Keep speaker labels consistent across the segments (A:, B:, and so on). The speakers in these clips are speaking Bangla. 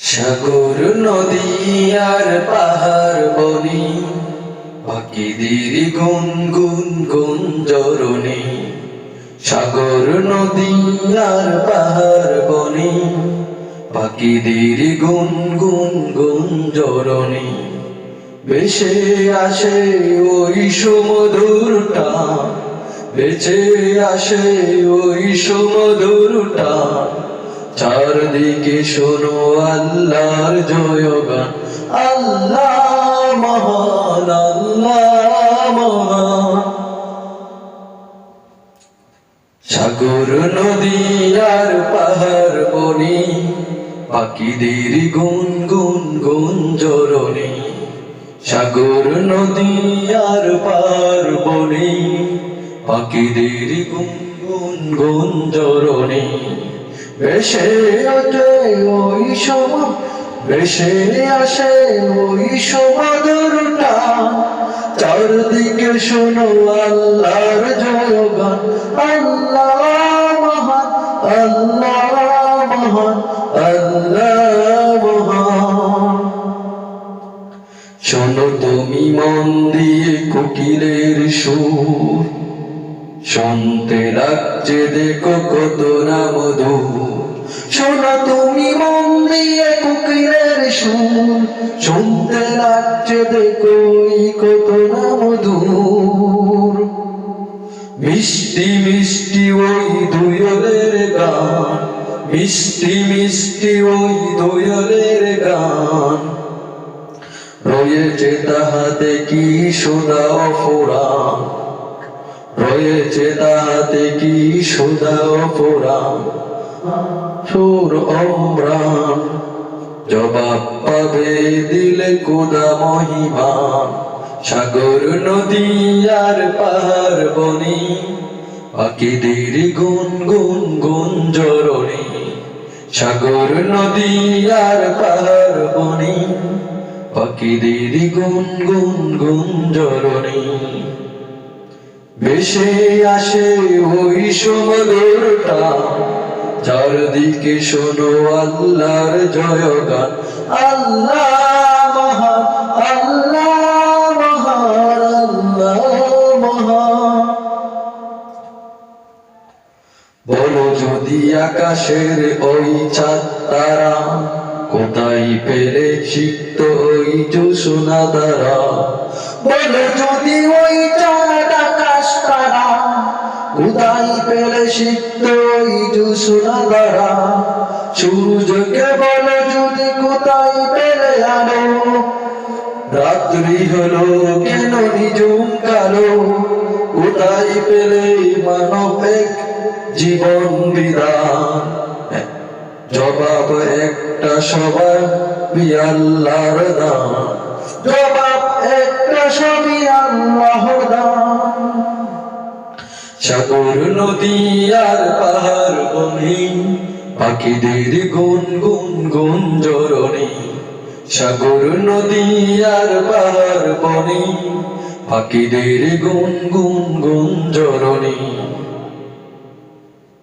A: সাগর, নদী আর পাহাড় বনি পাখিদের গুন জরনি সাগর, নদী আর পাহাড় বনি পাখিদের গুন জরনি বেশে আসে ওই সমুদুরটা বেঁচে আসে ওই সমুদুরটা চারদিকে শোনো আল্লাহর জয়গান। আল্লাহ আল্লাহ সাগর, নদী আর পাহাড় বনি, পাখিদের গুন গুন গুন জরনি সাগর, নদী আর পার বনি, পাখিদের গুন গুন গুন জরনি বেশে ওঠে ওই সময় বেশে আসে ওই সমাদরটা। চারদিকে শোনো আল্লাহর জয়গান, আল্লাহ মহান আল্লাহ মহান আল্লাহ মহান। শোনো তুমি মন দিয়ে কুকিলের সুর শুনতে লাগছে দেখো কত না মধু। শোনো তুমি মন দিয়ে কুকিলের সুর। শুনতে লাগছে দেখো কত না মধুর। মিষ্টি মিষ্টি ওই দুয়লের গান। মিষ্টি মিষ্টি ওই দুয়লের গান। রয়েছে তাহাতে কি সোদা অফোরাম রয়েছে তাহাতে কি সোদা অফোরাম সুর অম্রান জবাব পাবে দিলে কোদা মহিমান সাগর নদী আর পাহাড় বনি। পাখিদের গুন গুন গুন জরনি সাগর নদী আর পাহাড় বনি। পাখিদের গুন গুন গুন জরনি বেশে আসে ওই সমুদ্রটা চারদিকে শোনো আল্লাহর জয়গান। আল্লাহ আল্লাহ আল্লাহ বলো যদি আকাশের ওই চাঁদ তারা কোথায় পেলে শিখত ওই জোসুনা তারা বলো যদি ওই আলো? রাত্রি হলো, কেন কালো কোথায় পেলে মানব এক জীবন বিধান? জবাব একটা সবার আল্লাহর দান। জবাব একটা সবই সাগর নদী আর পাহাড় বনি, পাখিদের গুন গুন গুন জরনি। সাগর নদী আর পাহাড় বনি, পাখিদের গুন গুন গুন জরনি।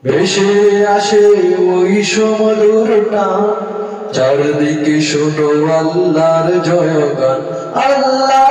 A: ভেসে আসে ওই সমুদ্রটা চারদিকে শোনো আল্লাহর আল্লাহ মহান আল্লাহ